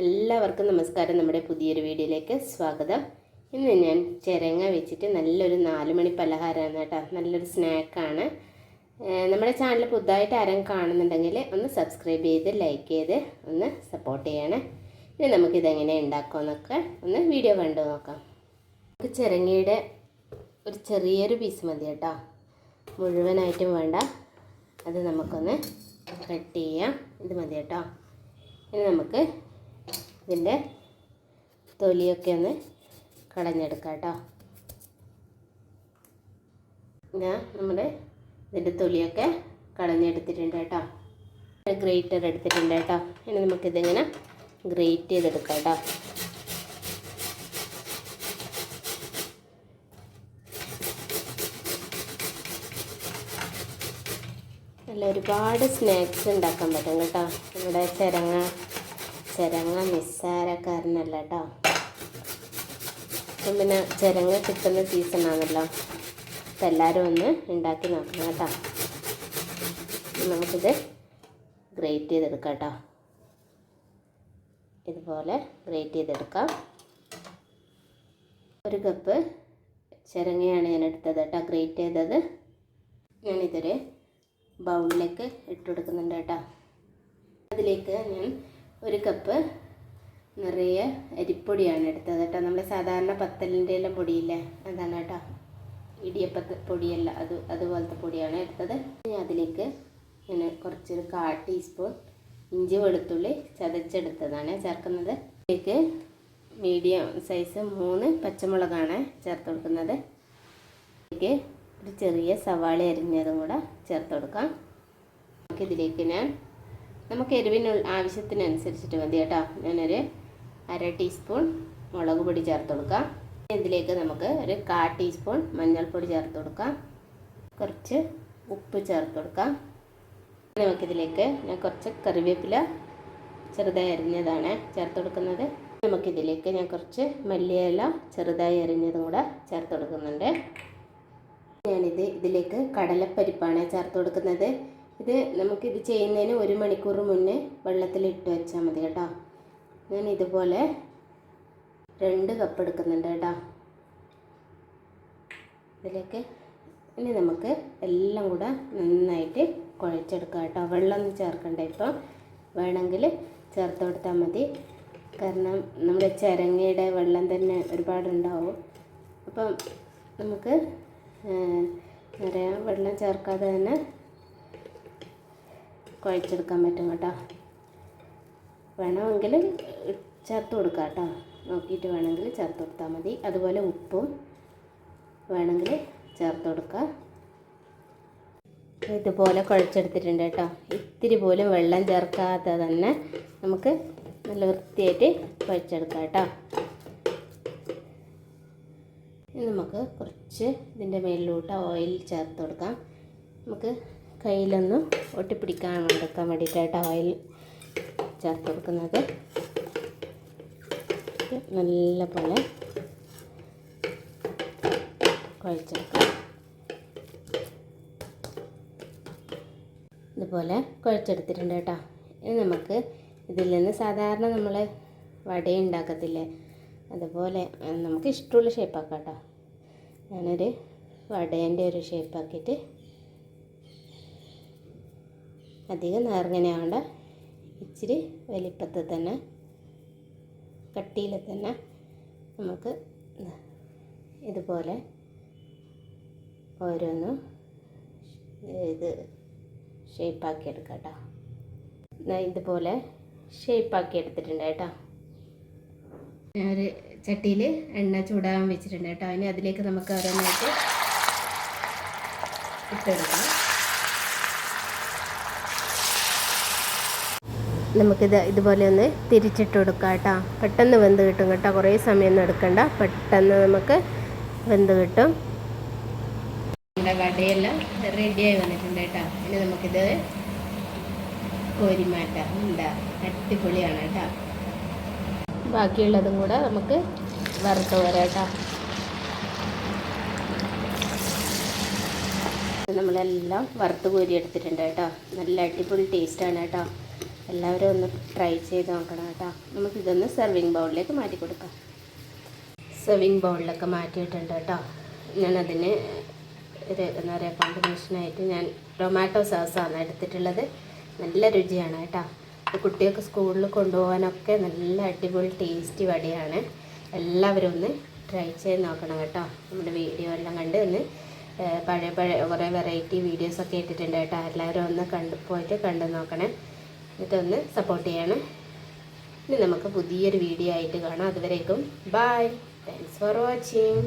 എല്ലാവർക്കും നമസ്കാരം. നമ്മുടെ പുതിയൊരു വീഡിയോയിലേക്ക് സ്വാഗതം. ഇന്ന് ഞാൻ ചിരങ്ങ വെച്ചിട്ട് നല്ലൊരു നാലുമണി പലഹാരമാണ് കേട്ടോ. നല്ലൊരു സ്നാക്കാണ്. നമ്മുടെ ചാനൽ പുതുതായിട്ട് ആരും കാണുന്നുണ്ടെങ്കിൽ ഒന്ന് സബ്സ്ക്രൈബ് ചെയ്ത് ലൈക്ക് ചെയ്ത് ഒന്ന് സപ്പോർട്ട് ചെയ്യണേ. ഇനി നമുക്കിതെങ്ങനെ ഉണ്ടാക്കാമെന്നൊക്കെ ഒന്ന് വീഡിയോ കണ്ടു നോക്കാം. നമുക്ക് ചിരങ്ങയുടെ ഒരു ചെറിയൊരു പീസ് മതി കേട്ടോ. മുഴുവനായിട്ടും വേണ്ട. അത് നമുക്കൊന്ന് കട്ട് ചെയ്യാം. ഇത് മതി കേട്ടോ. ഇനി നമുക്ക് ഇതിന്റെ തൊലിയൊക്കെ ഒന്ന് കളഞ്ഞെടുക്കാം കേട്ടോ. ഞാൻ നമ്മുടെ ഇതിന്റെ തൊലിയൊക്കെ കളഞ്ഞെടുത്തിട്ടുണ്ട് കേട്ടോ. ഗ്രേറ്റർ എടുത്തിട്ടുണ്ട് കേട്ടോ. ഇനി നമുക്കിതിങ്ങനെ ഗ്രേറ്റ് ചെയ്തെടുക്കാം കേട്ടോ. നല്ല ഒരുപാട് സ്നാക്സ് ഉണ്ടാക്കാൻ പറ്റും കേട്ടോ. ഇവിടെ ചിരങ്ങ ചിരങ്ങ നിസ്സാരക്കാരനല്ല കേട്ടോ. പിന്നെ ചിരങ്ങ കിട്ടുന്ന സീസണാണല്ലോ അപ്പം എല്ലാവരും ഒന്ന് ഉണ്ടാക്കി നോക്കണം കേട്ടോ. നമുക്കിത് ഗ്രേറ്റ് ചെയ്തെടുക്കാം കേട്ടോ. ഇതുപോലെ ഗ്രേറ്റ് ചെയ്തെടുക്കാം. ഒരു കപ്പ് ചിരങ്ങയാണ് ഞാൻ എടുത്തത് കേട്ടോ. ഗ്രേറ്റ് ചെയ്തത്. ഞാനിതൊരു ബൗളിലേക്ക് ഇട്ട് കൊടുക്കുന്നുണ്ട് കേട്ടോ. അതിലേക്ക് ഞാൻ ഒരു കപ്പ് നിറയെ അരിപ്പൊടിയാണ് എടുത്തത് കേട്ടോ. നമ്മൾ സാധാരണ പത്തലിന്റെ എല്ലാം പൊടിയില്ലേ? അതാണ് കേട്ടോ. ഇടിയപ്പത്ത് പൊടിയല്ല അത് അതുപോലത്തെ പൊടിയാണ് എടുത്തത്. ഞാൻ അതിലേക്ക് ഞാൻ കുറച്ചൊരു കാ ടീസ്പൂൺ ഇഞ്ചി വെളുത്തുള്ളി ചതച്ചെടുത്തതാണ് ചേർക്കുന്നത്. ഇതിലേക്ക് മീഡിയം സൈസ് മൂന്ന് പച്ചമുളകാണ് ചേർത്ത് കൊടുക്കുന്നത്. ഇതിലേക്ക് ഒരു ചെറിയ സവാള അരിഞ്ഞതും കൂടെ ചേർത്ത് കൊടുക്കാം. നമുക്കിതിലേക്ക് ഞാൻ നമുക്ക് എരിവിന് ആവശ്യത്തിനനുസരിച്ചിട്ട് മതി കേട്ടോ. ഞാനൊരു അര ടീസ്പൂൺ മുളക് പൊടി ചേർത്ത് കൊടുക്കാം. ഇതിലേക്ക് നമുക്ക് ഒരു കാ ടീസ്പൂൺ മഞ്ഞൾപ്പൊടി ചേർത്ത് കൊടുക്കാം. കുറച്ച് ഉപ്പ് ചേർത്ത് കൊടുക്കാം. നമുക്കിതിലേക്ക് ഞാൻ കുറച്ച് കറിവേപ്പില ചെറുതായി അരിഞ്ഞതാണ് ചേർത്ത് കൊടുക്കുന്നത്. നമുക്കിതിലേക്ക് ഞാൻ കുറച്ച് മല്ലിയില ചെറുതായി അരിഞ്ഞതും കൂടെ ചേർത്ത് കൊടുക്കുന്നുണ്ട്. ഞാനിത് ഇതിലേക്ക് കടലപ്പരിപ്പാണ് ചേർത്ത് കൊടുക്കുന്നത്. ഇത് നമുക്കിത് ചെയ്യുന്നതിന് ഒരു മണിക്കൂർ മുന്നേ വെള്ളത്തിൽ ഇട്ട് വെച്ചാൽ മതി കേട്ടോ. ഞാൻ ഇതുപോലെ രണ്ട് കപ്പ് എടുക്കുന്നുണ്ട് കേട്ടോ. ഇതിലേക്ക് ഇനി നമുക്ക് എല്ലാം കൂടെ നന്നായിട്ട് കുഴച്ചെടുക്കാം കേട്ടോ. വെള്ളമൊന്നും ചേർക്കണ്ട ഇപ്പം. വേണമെങ്കിൽ ചേർത്ത് കൊടുത്താൽ മതി. കാരണം നമ്മുടെ ചിരങ്ങയുടെ വെള്ളം തന്നെ ഒരുപാടുണ്ടാവും. അപ്പം നമുക്ക് നിറയെ വെള്ളം ചേർക്കാതെ തന്നെ കുഴച്ചെടുക്കാൻ പറ്റും കേട്ടോ. വേണമെങ്കിൽ ചേർത്ത് കൊടുക്കാം കേട്ടോ. നോക്കിയിട്ട് വേണമെങ്കിൽ ചേർത്ത് കൊടുത്താൽ മതി. അതുപോലെ ഉപ്പും വേണമെങ്കിൽ ചേർത്ത് കൊടുക്കുക ഇതുപോലെ കുഴച്ചെടുത്തിട്ടുണ്ട് കേട്ടോ. ഇത്തിരി പോലും വെള്ളം ചേർക്കാതെ തന്നെ നമുക്ക് നല്ല വൃത്തിയായിട്ട് കുഴച്ചെടുക്കാം കേട്ടോ. ഇനി നമുക്ക് കുറച്ച് ഇതിന്റെ മേലിലോട്ട് ഓയിൽ ചേർത്ത് കൊടുക്കാം. നമുക്ക് കയ്യിലൊന്ന് ഒട്ടിപ്പിടിക്കാൻ എടുക്കാൻ വേണ്ടിയിട്ടായിട്ട് ഓയിൽ ചേർത്ത് കൊടുക്കുന്നത്. നല്ല പോലെ കുഴച്ചെടുക്കാം. ഇതുപോലെ കുഴച്ചെടുത്തിട്ടുണ്ട് കേട്ടോ. ഇനി നമുക്ക് ഇതിൽ നിന്ന് സാധാരണ നമ്മൾ വട ഉണ്ടാക്കത്തില്ലേ അതുപോലെ നമുക്ക് ഇഷ്ടമുള്ള ഷേപ്പാക്കാം കേട്ടോ ഞാനൊരു വടേന്റെ ഒരു ഷേപ്പാക്കിയിട്ട് അധികം നേർങ്ങനെ ആവണ്ട. ഇച്ചിരി വലിപ്പത്തിൽ തന്നെ കട്ടിയിൽ തന്നെ നമുക്ക് ഇതുപോലെ ഓരോന്നും ഇത് ഷേപ്പാക്കി എടുക്കാം കേട്ടോ ഇതുപോലെ ഷേപ്പാക്കി എടുത്തിട്ടുണ്ട് കേട്ടോ. ഒരു ചട്ടിയിൽ എണ്ണ ചൂടാൻ വെച്ചിട്ടുണ്ട് കേട്ടോ. ഇനി അതിലേക്ക് നമുക്ക് ഓരോന്നായിട്ട് ഇട്ടെടുക്കാം. നമുക്കിത് ഇതുപോലെ ഒന്ന് തിരിച്ചിട്ട് കൊടുക്കാം കേട്ടോ. പെട്ടെന്ന് വെന്ത് കിട്ടും കേട്ടോ. കുറേ സമയമൊന്നും എടുക്കണ്ട. പെട്ടെന്ന് നമുക്ക് വെന്ത് കിട്ടും. നമ്മുടെ വടയെല്ലാം റെഡിയായി വന്നിട്ടുണ്ട് കേട്ടോ. ഇനി നമുക്കിത് കോരി മാറ്റാം എന്താ അടിപൊളിയാണ് കേട്ടോ. ബാക്കിയുള്ളതും കൂടെ നമുക്ക് വറുത്ത് പോരാട്ടോ നമ്മളെല്ലാം വറുത്ത് കോരി എടുത്തിട്ടുണ്ട് കേട്ടോ. നല്ല അടിപൊളി ടേസ്റ്റാണ് കേട്ടോ. എല്ലാവരും ഒന്ന് ട്രൈ ചെയ്ത് നോക്കണം കേട്ടോ. നമുക്കിതൊന്ന് സെർവിങ് ബൗളിലേക്ക് മാറ്റി കൊടുക്കാം. സെർവിങ് ബൗളിലൊക്കെ മാറ്റിയിട്ടുണ്ട് കേട്ടോ. ഞാനതിന് ഒരു എന്താ പറയുക കോമ്പിനേഷനായിട്ട് ഞാൻ ടൊമാറ്റോ സോസാണ് എടുത്തിട്ടുള്ളത്. നല്ല രുചിയാണ് കേട്ടോ. കുട്ടികൾക്ക് സ്കൂളിൽ കൊണ്ടുപോകാനൊക്കെ നല്ല അടിപൊളി ടേസ്റ്റി വടിയാണ്. എല്ലാവരും ഒന്ന് ട്രൈ ചെയ്ത് നോക്കണം കേട്ടോ. നമ്മുടെ വീഡിയോ എല്ലാം കണ്ട് ഒന്ന് പഴയ പഴയ കുറേ വെറൈറ്റി വീഡിയോസൊക്കെ ഇട്ടിട്ടുണ്ട് കേട്ടോ. എല്ലാവരും ഒന്ന് കണ്ട് പോയിട്ട് കണ്ട് നോക്കണേ. എന്നിട്ടൊന്ന് സപ്പോർട്ട് ചെയ്യണം. ഇനി നമുക്ക് പുതിയൊരു വീഡിയോ ആയിട്ട് കാണാം. അതുവരേക്കും ബായ് താങ്ക്സ് ഫോർ വാച്ചിങ്